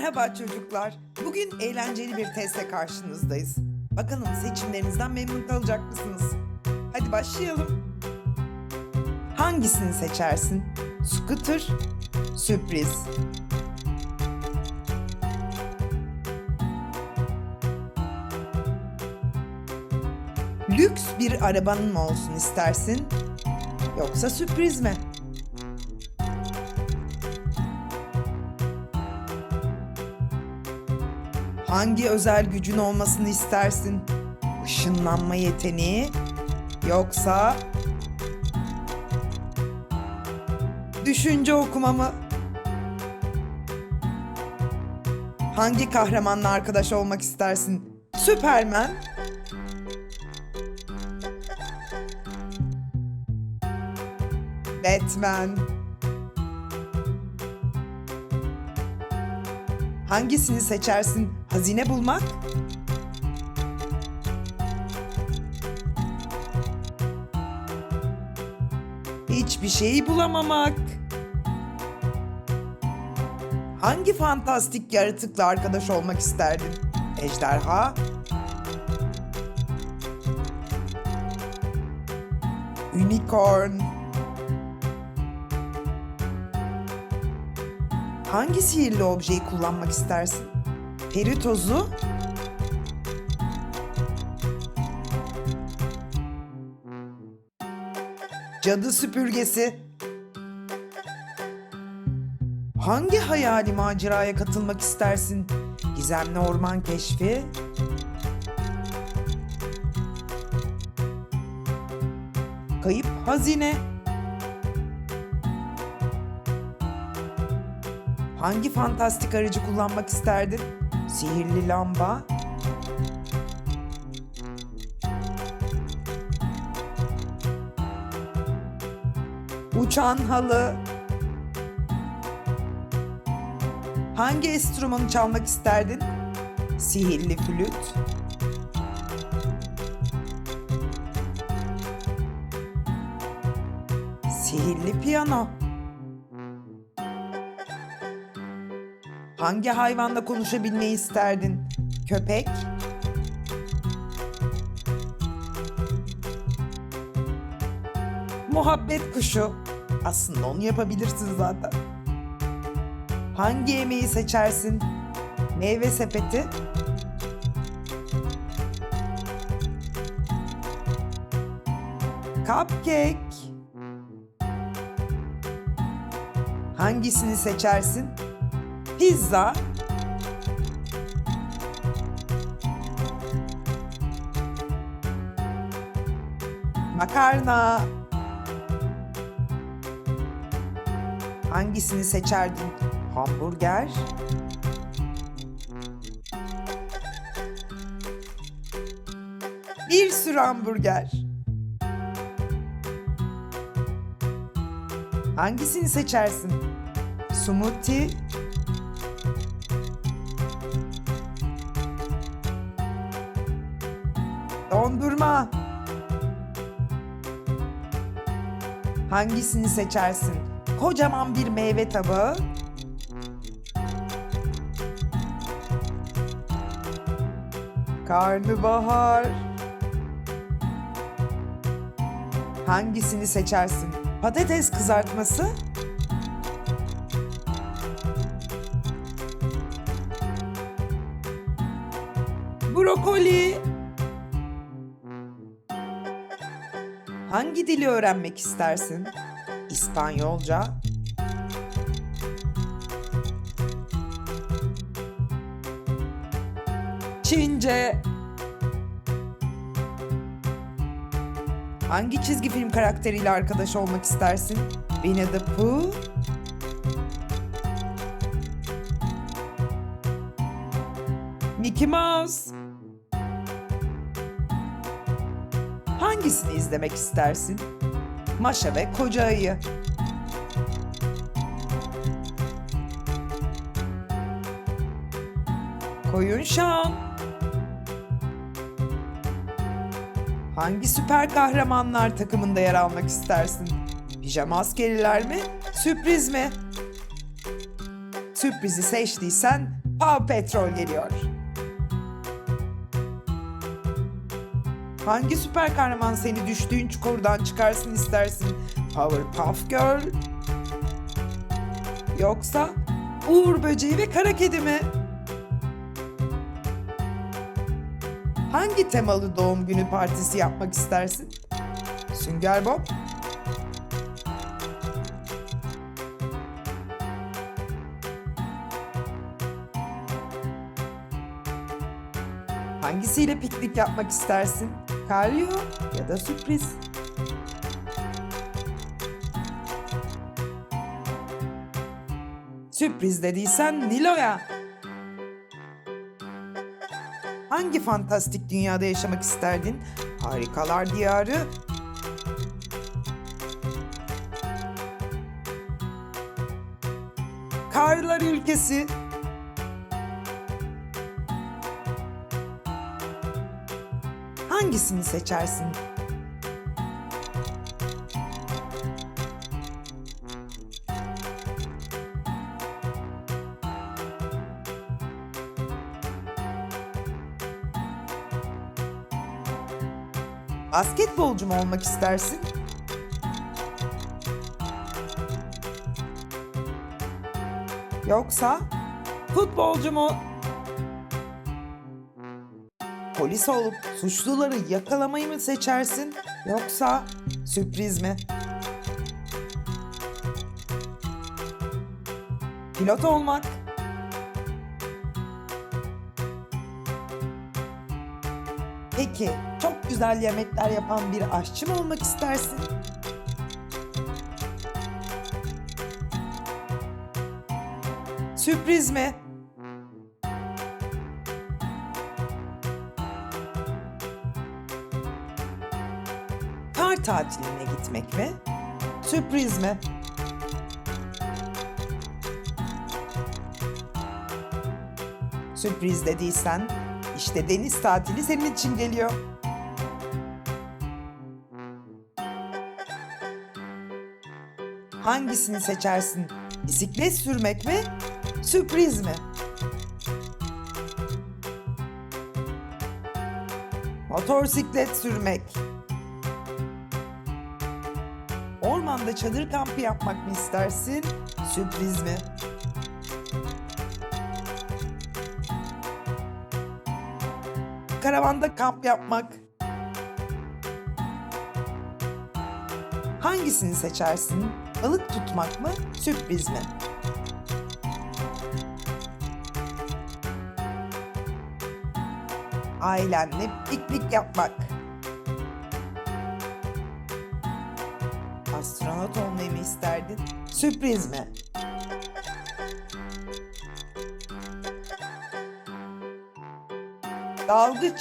Merhaba çocuklar. Bugün eğlenceli bir testle karşınızdayız. Bakalım seçimlerinizden memnun kalacak mısınız? Hadi başlayalım. Hangisini seçersin? Scooter, sürpriz. Lüks bir arabanın mı olsun istersin? Yoksa sürpriz mi? Hangi özel gücün olmasını istersin? Işınlanma yeteneği yoksa düşünce okuma mı? Hangi kahramanla arkadaş olmak istersin? Süpermen, Batman. Hangisini seçersin? Hazine bulmak? Hiçbir şeyi bulamamak. Hangi fantastik yaratıkla arkadaş olmak isterdin? Ejderha? Unicorn? Hangi sihirli objeyi kullanmak istersin? Peri tozu? Cadı süpürgesi? Hangi hayali maceraya katılmak istersin? Gizemli orman keşfi? Kayıp hazine? Hangi fantastik aracı kullanmak isterdin? Sihirli lamba? Uçan halı? Hangi enstrümanı çalmak isterdin? Sihirli flüt? Sihirli piyano? Hangi hayvanla konuşabilmeyi isterdin? Köpek? Muhabbet kuşu. Aslında onu yapabilirsin zaten. Hangi yemeği seçersin? Meyve sepeti? Cupcake. Hangisini seçersin? Pizza. Makarna. Hangisini seçerdin? Hamburger. Bir sürü hamburger. Hangisini seçersin? Smoothie. Dondurma. Hangisini seçersin? Kocaman bir meyve tabağı. Karnabahar. Hangisini seçersin? Patates kızartması. Brokoli. Hangi dili öğrenmek istersin? İspanyolca. Çince. Hangi çizgi film karakteriyle arkadaş olmak istersin? Winnie the Pooh. Mickey Mouse. Hangisini izlemek istersin? Maşa ve Koca Ayı. Koyun Şam. Hangi süper kahramanlar takımında yer almak istersin? Pijama askeriler mi? Sürpriz mi? Sürprizi seçtiysen Paw Patrol geliyor. Hangi süper kahraman seni düştüğün çukurdan çıkarsın istersin? Powerpuff Girl? Yoksa Uğur Böceği ve Kara Kedi mi? Hangi temalı doğum günü partisi yapmak istersin? Sünger Bob? Hangisiyle piknik yapmak istersin? Karyo ya da sürpriz? Sürpriz dediysen Nilo'ya. Hangi fantastik dünyada yaşamak isterdin? Harikalar diyarı, Karlar ülkesi. Hangisini seçersin? Basketbolcu mu olmak istersin? Yoksa futbolcu mu? Polis olup suçluları yakalamayı mı seçersin? Yoksa sürpriz mi? Pilot olmak. Peki çok güzel yemekler yapan bir aşçı mı olmak istersin? Sürpriz mi? Tatiline gitmek mi? Sürpriz mi? Sürpriz dediysen işte deniz tatili senin için geliyor. Hangisini seçersin? Bisiklet sürmek mi? Sürpriz mi? Motorsiklet sürmek. Ormanda çadır kampı yapmak mı istersin? Sürpriz mi? Karavanda kamp yapmak. Hangisini seçersin? Balık tutmak mı? Sürpriz mi? Ailenle piknik yapmak. Astronot olmayı mı isterdin? Sürpriz mi? Dalgıç